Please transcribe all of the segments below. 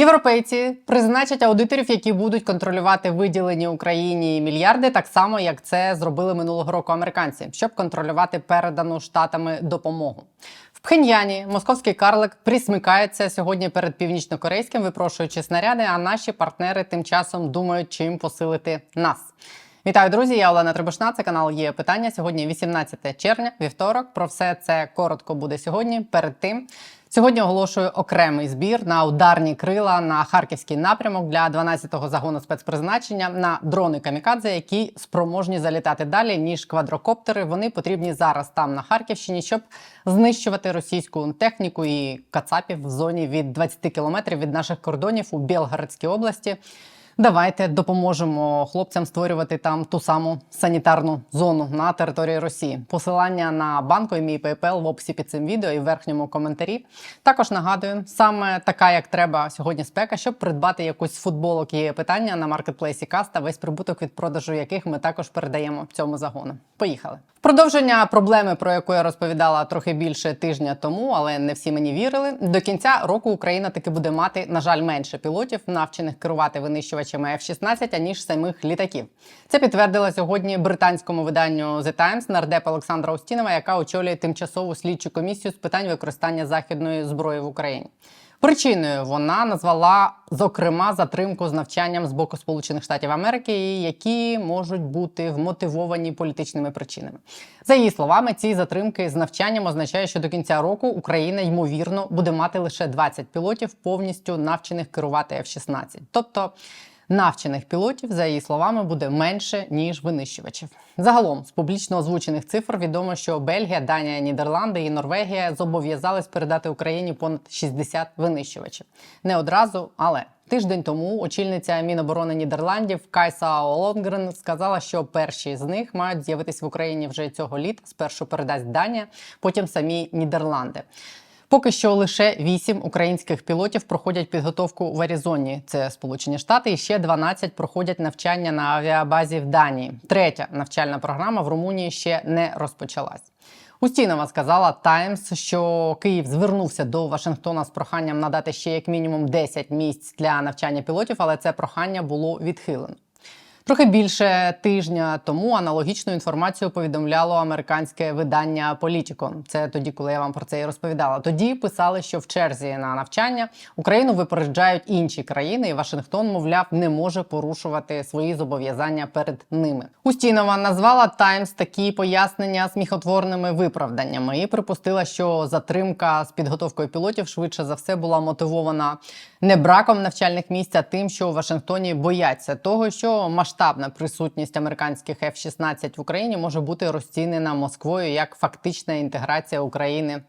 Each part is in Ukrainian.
Європейці призначать аудиторів, які будуть контролювати виділені Україні мільярди, так само як це зробили минулого року американці, щоб контролювати передану штатами допомогу. В Пхеньяні московський карлик присмикається сьогодні перед північнокорейським, випрошуючи снаряди. А наші партнери тим часом думають, чим посилити нас. Вітаю, друзі! Я Олена Трибушна. Це канал є питання. Сьогодні 18 червня, вівторок. Про все це коротко буде сьогодні. Перед тим сьогодні оголошую окремий збір на ударні крила на харківський напрямок для 12-го загону спецпризначення на дрони камікадзе, які спроможні залітати далі ніж квадрокоптери. Вони потрібні зараз там на Харківщині, щоб знищувати російську техніку і кацапів в зоні від 20 кілометрів від наших кордонів у Білгородській області. Давайте допоможемо хлопцям створювати там ту саму санітарну зону на території Росії. Посилання на банку і мій PayPal в описі під цим відео і в верхньому коментарі. Також нагадую, саме така, як треба сьогодні спека, щоб придбати якусь футболок є питання на маркетплейсі Каста, весь прибуток від продажу яких ми також передаємо цьому загону. Поїхали. Продовження проблеми, про яку я розповідала трохи більше тижня тому, але не всі мені вірили. До кінця року Україна таки буде мати, на жаль, менше пілотів, навчених керувати винищувачами F-16, аніж самих літаків. Це підтвердила сьогодні британському виданню The Times нардепа Олександра Устінова, яка очолює тимчасову слідчу комісію з питань використання західної зброї в Україні. Причиною вона назвала зокрема затримку з навчанням з боку Сполучених Штатів Америки, які можуть бути вмотивовані політичними причинами. За її словами, ці затримки з навчанням означає, що до кінця року Україна ймовірно буде мати лише 20 пілотів, повністю навчених керувати F-16. Тобто навчених пілотів, за її словами, буде менше ніж винищувачів. Загалом з публічно озвучених цифр відомо, що Бельгія, Данія, Нідерланди і Норвегія зобов'язались передати Україні понад 60 винищувачів. Не одразу, але тиждень тому очільниця Міноборони Нідерландів Кайса Олонгрен сказала, що перші з них мають з'явитись в Україні вже цього літа. Спершу передасть Данія, потім самі Нідерланди. Поки що лише вісім українських пілотів проходять підготовку в Аризоні. Це Сполучені Штати, і ще 12 проходять навчання на авіабазі в Данії. Третя навчальна програма в Румунії ще не розпочалась. Устінова сказала Таймс, що Київ звернувся до Вашингтона з проханням надати ще як мінімум 10 місць для навчання пілотів, але це прохання було відхилено. Трохи більше тижня тому аналогічну інформацію повідомляло американське видання Політіко. Це тоді, коли я вам про це і розповідала. Тоді писали, що в черзі на навчання Україну випереджають інші країни, і Вашингтон, мовляв, не може порушувати свої зобов'язання перед ними. Устінова назвала Таймс такі пояснення сміхотворними виправданнями і припустила, що затримка з підготовкою пілотів швидше за все була мотивована не браком навчальних місць, а тим, що у Вашингтоні бояться того, що масштабна присутність американських F-16 в Україні може бути розцінена Москвою як фактична інтеграція України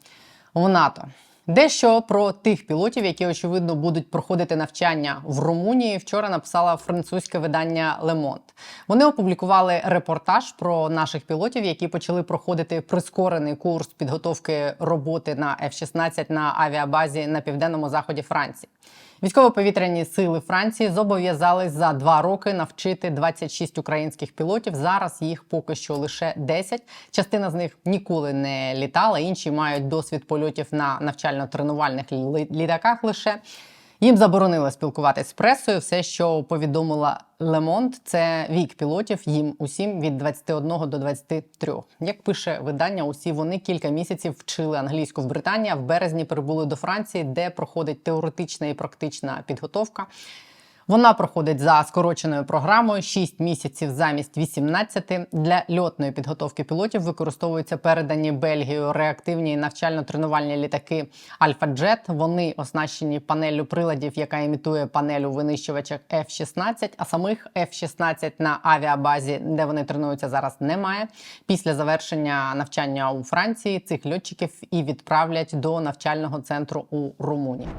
в НАТО. Дещо про тих пілотів, які очевидно будуть проходити навчання в Румунії. Вчора написала французьке видання Le Monde. Вони опублікували репортаж про наших пілотів, які почали проходити прискорений курс підготовки роботи на F-16 на авіабазі на південному заході Франції. Військово-повітряні сили Франції зобов'язались за два роки навчити 26 українських пілотів. Зараз їх поки що лише 10. Частина з них ніколи не літала. Інші мають досвід польотів на навчально-тренувальних літаках лише. Їм заборонили спілкуватись з пресою. Все, що повідомила Лемонт, це вік пілотів. Їм усім від 21 до 23. Як пише видання, усі вони кілька місяців вчили англійську в Британії. В березні прибули до Франції, де проходить теоретична і практична підготовка. Вона проходить за скороченою програмою 6 місяців замість 18. Для льотної підготовки пілотів використовуються передані Бельгією реактивні навчально-тренувальні літаки Альфа Джет. Вони оснащені панеллю приладів, яка імітує панель у винищувачах F-16, а самих F-16 на авіабазі, де вони тренуються зараз, немає. Після завершення навчання у Франції цих льотчиків і відправлять до навчального центру у Румунії.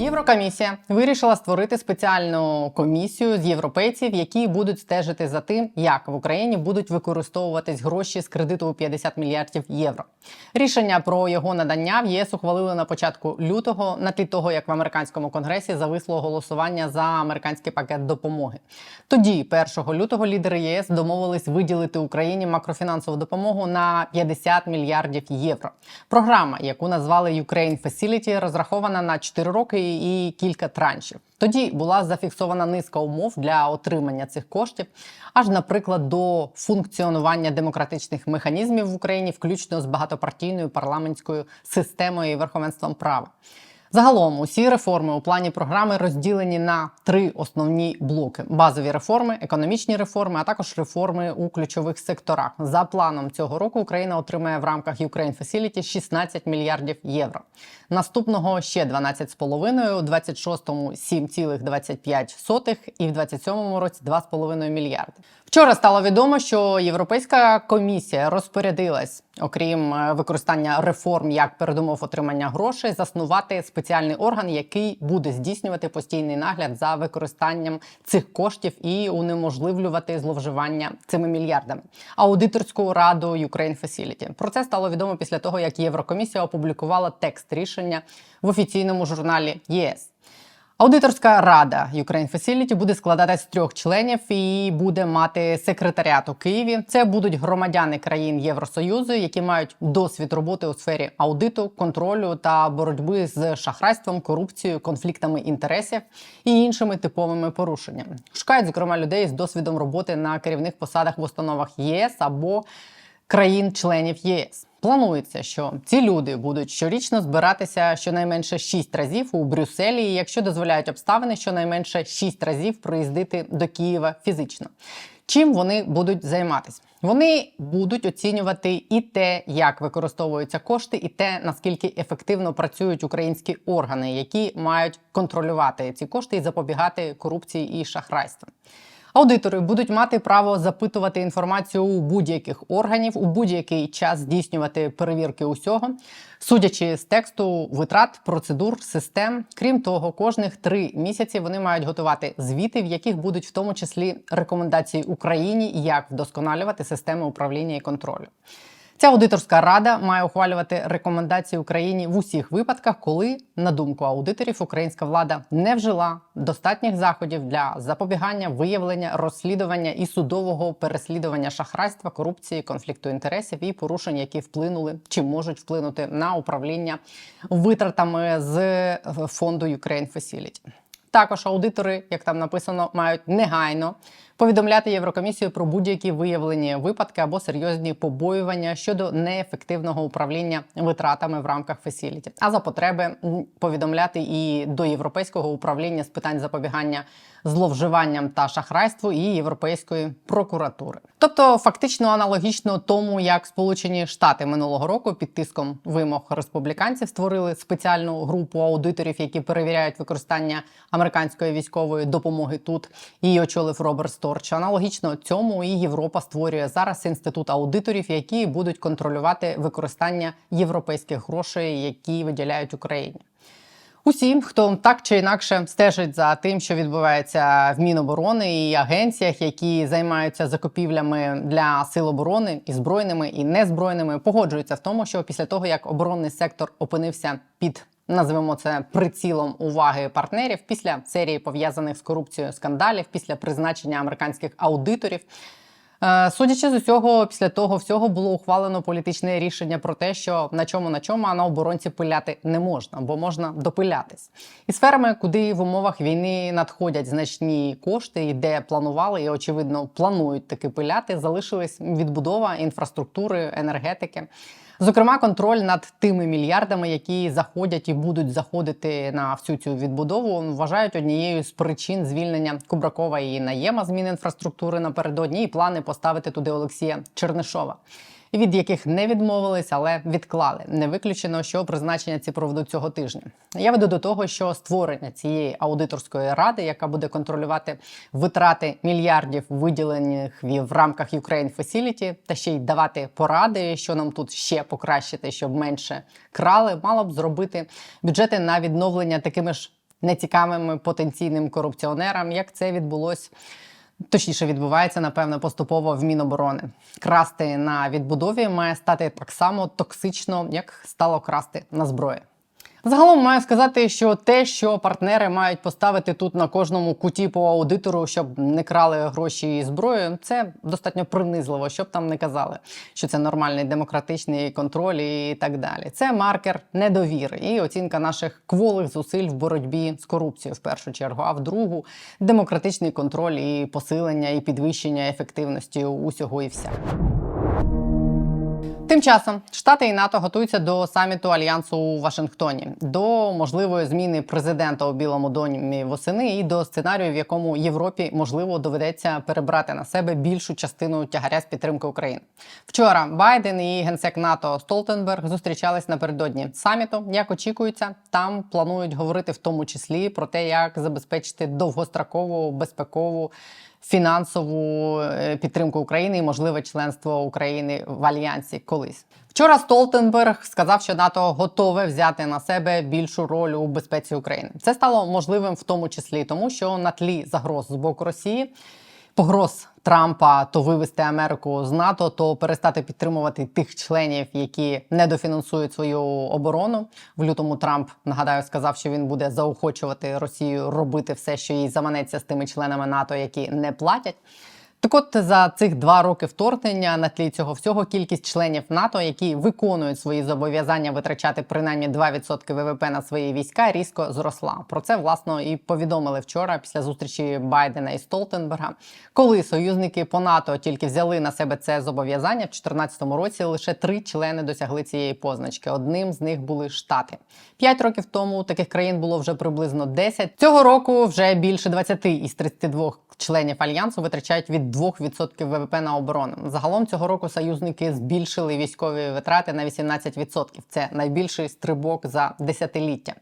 Єврокомісія вирішила створити спеціальну комісію з європейців, які будуть стежити за тим, як в Україні будуть використовуватись гроші з кредиту у 50 мільярдів євро. Рішення про його надання в ЄС ухвалили на початку лютого, на тлі того, як в американському конгресі зависло голосування за американський пакет допомоги. Тоді, 1 лютого, лідери ЄС домовились виділити Україні макрофінансову допомогу на 50 мільярдів євро. Програма, яку назвали Ukraine Facility, розрахована на 4 роки і кілька траншів. Тоді була зафіксована низка умов для отримання цих коштів, аж, наприклад, до функціонування демократичних механізмів в Україні, включно з багатопартійною парламентською системою і верховенством права. Загалом усі реформи у плані програми розділені на три основні блоки: базові реформи, економічні реформи, а також реформи у ключових секторах. За планом цього року Україна отримає в рамках Ukraine Facility 16 мільярдів євро. Наступного ще 12,5, у 26-му 7,25 і в 27-му році 2,5 мільярди. Вчора стало відомо, що Європейська комісія розпорядилась, окрім е, використання реформ як передумов отримання грошей, заснувати спеціальний орган, який буде здійснювати постійний нагляд за використанням цих коштів і унеможливлювати зловживання цими мільярдами. Аудиторську раду Ukraine Facility. Про це стало відомо після того, як Єврокомісія опублікувала текст рішення в офіційному журналі ЄС. Аудиторська рада Ukraine Facility буде складатися з трьох членів і буде мати секретаріат у Києві. Це будуть громадяни країн Євросоюзу, які мають досвід роботи у сфері аудиту, контролю та боротьби з шахрайством, корупцією, конфліктами інтересів і іншими типовими порушеннями. Шукають зокрема людей з досвідом роботи на керівних посадах в установах ЄС або країн-членів ЄС. Планується, що ці люди будуть щорічно збиратися щонайменше 6 разів у Брюсселі, якщо дозволяють обставини, щонайменше 6 разів приїздити до Києва фізично. Чим вони будуть займатися? Вони будуть оцінювати і те, як використовуються кошти, і те, наскільки ефективно працюють українські органи, які мають контролювати ці кошти і запобігати корупції і шахрайству. Аудитори будуть мати право запитувати інформацію у будь-яких органів у будь-який час здійснювати перевірки усього, судячи з тексту витрат, процедур, систем. Крім того, кожних три місяці вони мають готувати звіти, в яких будуть в тому числі рекомендації Україні, як вдосконалювати системи управління і контролю. Ця аудиторська рада має ухвалювати рекомендації Україні в усіх випадках, коли, на думку аудиторів, українська влада не вжила достатніх заходів для запобігання, виявлення, розслідування і судового переслідування шахрайства, корупції, конфлікту інтересів і порушень, які вплинули чи можуть вплинути на управління витратами з фонду Ukraine Facility. Також аудитори, як там написано, мають негайно повідомляти Єврокомісію про будь-які виявлені випадки або серйозні побоювання щодо неефективного управління витратами в рамках фесіліті, а за потреби повідомляти і до європейського управління з питань запобігання зловживанням та шахрайству і європейської прокуратури. Тобто, фактично аналогічно тому, як Сполучені Штати минулого року під тиском вимог республіканців створили спеціальну групу аудиторів, які перевіряють використання американської військової допомоги тут. Її очолив Роберт Сторч. Аналогічно цьому і Європа створює зараз інститут аудиторів, які будуть контролювати використання європейських грошей, які виділяють Україні. Усім, хто так чи інакше стежить за тим, що відбувається в Міноборони і агенціях, які займаються закупівлями для сил оборони і збройними і незбройними, погоджуються в тому, що після того як оборонний сектор опинився під Називемо це прицілом уваги партнерів після серії пов'язаних з корупцією скандалів, після призначення американських аудиторів. Е, судячи з усього, після того всього було ухвалено політичне рішення про те, що на чому на чому, а на оборонці пиляти не можна, бо можна допилятись. І сферами, куди в умовах війни надходять значні кошти, і де планували, і очевидно планують таки пиляти, залишились відбудова інфраструктури, енергетики. Зокрема, контроль над тими мільярдами, які заходять і будуть заходити на всю цю відбудову, вважають однією з причин звільнення Кубракова і наєма змін інфраструктури напередодні і плани поставити туди Олексія Чернишова від яких не відмовились, але відклали. Не виключено, що призначення ці проведуть цього тижня. Я веду до того, що створення цієї аудиторської ради, яка буде контролювати витрати мільярдів, виділених в рамках Ukraine Facility, та ще й давати поради, що нам тут ще покращити, щоб менше крали, мало б зробити бюджети на відновлення такими ж нецікавим потенційним корупціонерам, як це відбулось. Точніше відбувається, напевно, поступово в Міноборони. Красти на відбудові має стати так само токсично, як стало красти на зброї. Загалом маю сказати, що те, що партнери мають поставити тут на кожному куті по аудитору, щоб не крали гроші і зброю, це достатньо принизливо, щоб там не казали, що це нормальний демократичний контроль і так далі. Це маркер недовіри і оцінка наших кволих зусиль в боротьбі з корупцією в першу чергу, а в другу демократичний контроль і посилення і підвищення ефективності усього і вся. Тим часом Штати і НАТО готуються до саміту альянсу у Вашингтоні, до можливої зміни президента у Білому домі восени і до сценарію, в якому Європі можливо доведеться перебрати на себе більшу частину тягаря з підтримки України. Вчора Байден і генсек НАТО Столтенберг зустрічались напередодні саміту. Як очікується, там планують говорити в тому числі про те, як забезпечити довгострокову безпекову фінансову е, підтримку України і можливе членство України в альянсі колись. Вчора Столтенберг сказав, що НАТО готове взяти на себе більшу роль у безпеці України. Це стало можливим в тому числі, тому що на тлі загроз з боку Росії. Погроз Трампа то вивести Америку з НАТО, то перестати підтримувати тих членів, які недофінансують свою оборону. В лютому Трамп нагадаю сказав, що він буде заохочувати Росію робити все, що їй заманеться з тими членами НАТО, які не платять. Так от за цих два роки вторгнення на тлі цього всього кількість членів НАТО, які виконують свої зобов'язання витрачати принаймні 2% ВВП на свої війська, різко зросла. Про це власно і повідомили вчора після зустрічі Байдена і Столтенберга. Коли союзники по НАТО тільки взяли на себе це зобов'язання в 2014 році, лише три члени досягли цієї позначки. Одним з них були Штати. П'ять років тому таких країн було вже приблизно 10. Цього року вже більше 20 із 32 членів альянсу витрачають від 2% ВВП на оборону. Загалом цього року союзники збільшили військові витрати на 18%. Це найбільший стрибок за десятиліття.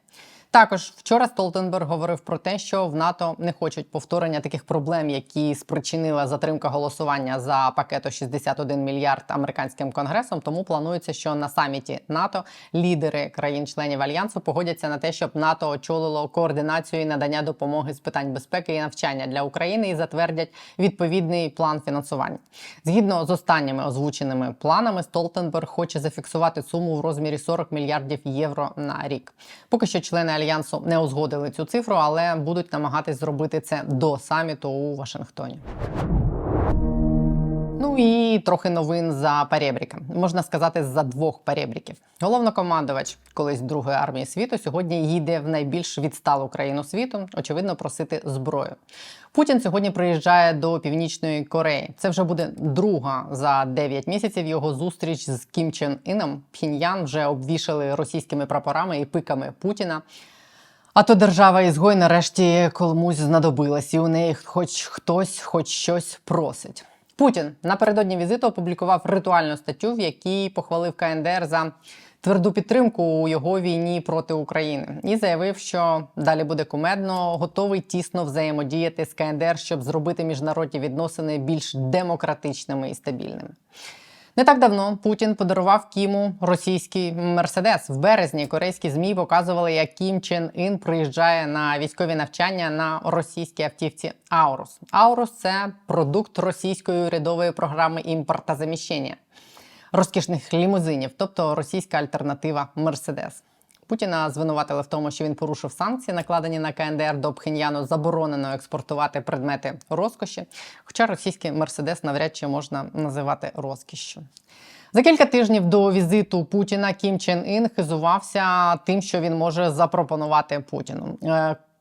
Також вчора Столтенберг говорив про те, що в НАТО не хочуть повторення таких проблем, які спричинила затримка голосування за пакету 61 мільярд американським конгресом. Тому планується, що на саміті НАТО лідери країн-членів альянсу погодяться на те, щоб НАТО очолило координацію і надання допомоги з питань безпеки і навчання для України і затвердять відповідний план фінансування. Згідно з останніми озвученими планами, Столтенберг хоче зафіксувати суму в розмірі 40 мільярдів євро на рік. Поки що члени альянсу не узгодили цю цифру, але будуть намагатись зробити це до саміту у Вашингтоні. Ну і трохи новин за перебріка. Можна сказати, за двох перебріків. Головнокомандувач колись другої армії світу сьогодні їде в найбільш відсталу країну світу, очевидно, просити зброю. Путін сьогодні приїжджає до Північної Кореї. Це вже буде друга за 9 місяців його зустріч з Кім Чен Іном. Пхіньян вже обвішали російськими прапорами і пиками Путіна. А то держава ізгой нарешті комусь знадобилась, і у неї хоч хтось, хоч щось просить. Путін напередодні візиту опублікував ритуальну статтю, в якій похвалив КНДР за тверду підтримку у його війні проти України, і заявив, що далі буде кумедно, готовий тісно взаємодіяти з КНДР, щоб зробити міжнародні відносини більш демократичними і стабільними. Не так давно Путін подарував Кіму російський мерседес. В березні корейські змі показували, як Кім Чен Ін приїжджає на військові навчання на російській автівці Аурус. Аурус це продукт російської урядової програми імпортозаміщення розкішних лімузинів, тобто російська альтернатива Мерседес. Путіна звинуватили в тому, що він порушив санкції, накладені на КНДР до Пхеньяну, заборонено експортувати предмети розкоші. Хоча російський мерседес навряд чи можна називати розкішю. За кілька тижнів до візиту Путіна Кім Чен Ін хизувався тим, що він може запропонувати Путіну.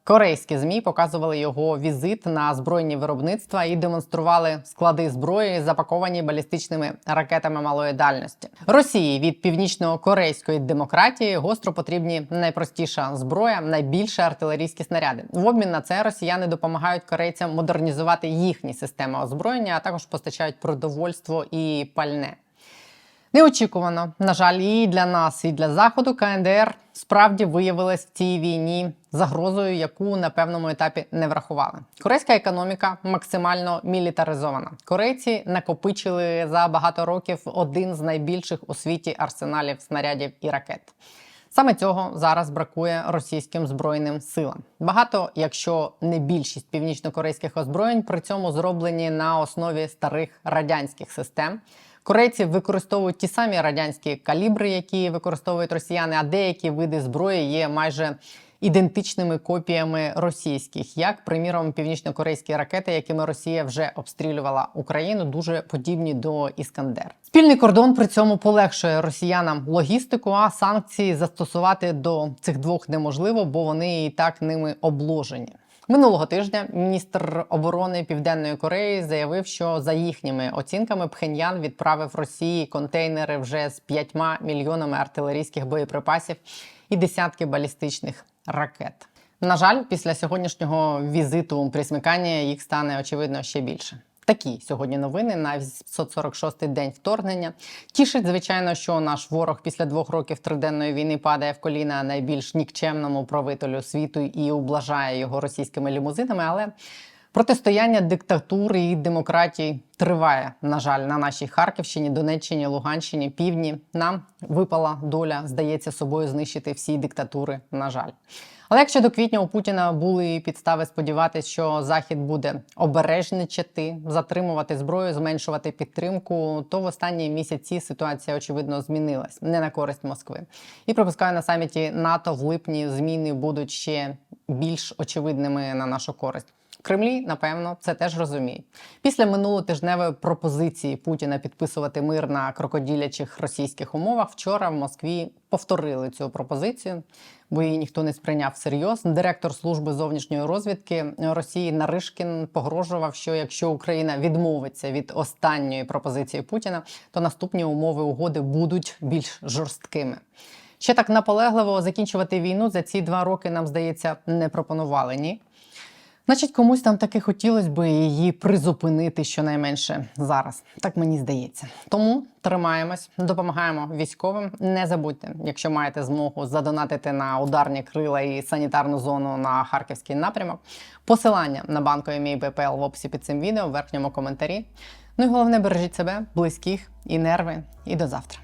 Корейські змі показували його візит на збройні виробництва і демонстрували склади зброї, запаковані балістичними ракетами малої дальності. Росії від північно-корейської демократії гостро потрібні найпростіша зброя, найбільше артилерійські снаряди. В обмін на це росіяни допомагають корейцям модернізувати їхні системи озброєння, а також постачають продовольство і пальне. Неочікувано, на жаль, і для нас, і для заходу КНДР справді виявилась в цій війні загрозою, яку на певному етапі не врахували. Корейська економіка максимально мілітаризована. Корейці накопичили за багато років один з найбільших у світі арсеналів снарядів і ракет. Саме цього зараз бракує російським збройним силам. Багато, якщо не більшість північно-корейських озброєнь, при цьому зроблені на основі старих радянських систем. Корейці використовують ті самі радянські калібри, які використовують росіяни, а деякі види зброї є майже ідентичними копіями російських, як приміром північно-корейські ракети, якими Росія вже обстрілювала Україну, дуже подібні до Іскандер. Спільний кордон при цьому полегшує росіянам логістику, а санкції застосувати до цих двох неможливо, бо вони і так ними обложені. Минулого тижня міністр оборони Південної Кореї заявив, що за їхніми оцінками Пхеньян відправив Росії контейнери вже з п'ятьма мільйонами артилерійських боєприпасів і десятки балістичних ракет. На жаль, після сьогоднішнього візиту при смиканні їх стане очевидно ще більше. Такі сьогодні новини на 846-й день вторгнення. Тішить, звичайно, що наш ворог після двох років триденної війни падає в коліна найбільш нікчемному правителю світу і ублажає його російськими лімузинами. Але протистояння диктатури і демократії триває, на жаль, на нашій Харківщині, Донеччині, Луганщині, Півдні. Нам випала доля, здається, собою знищити всі диктатури. На жаль. Але якщо до квітня у Путіна були підстави сподіватися, що Захід буде обережничати, затримувати зброю, зменшувати підтримку, то в останні місяці ситуація очевидно змінилась не на користь Москви. І припускаю на саміті НАТО в липні зміни будуть ще більш очевидними на нашу користь. Кремлі, напевно, це теж розуміють. Після минулотижневої пропозиції Путіна підписувати мир на крокоділячих російських умовах. Вчора в Москві повторили цю пропозицію, бо її ніхто не сприйняв всерйоз. Директор служби зовнішньої розвідки Росії Наришкін погрожував, що якщо Україна відмовиться від останньої пропозиції Путіна, то наступні умови угоди будуть більш жорсткими. Ще так наполегливо закінчувати війну за ці два роки нам здається не пропонували ні. Значить, комусь там таки хотілося б її призупинити щонайменше зараз. Так мені здається. Тому тримаємось, допомагаємо військовим. Не забудьте, якщо маєте змогу задонатити на ударні крила і санітарну зону на харківський напрямок. Посилання на банкові мій БПЛ в описі під цим відео в верхньому коментарі. Ну і головне бережіть себе, близьких і нерви. І до завтра.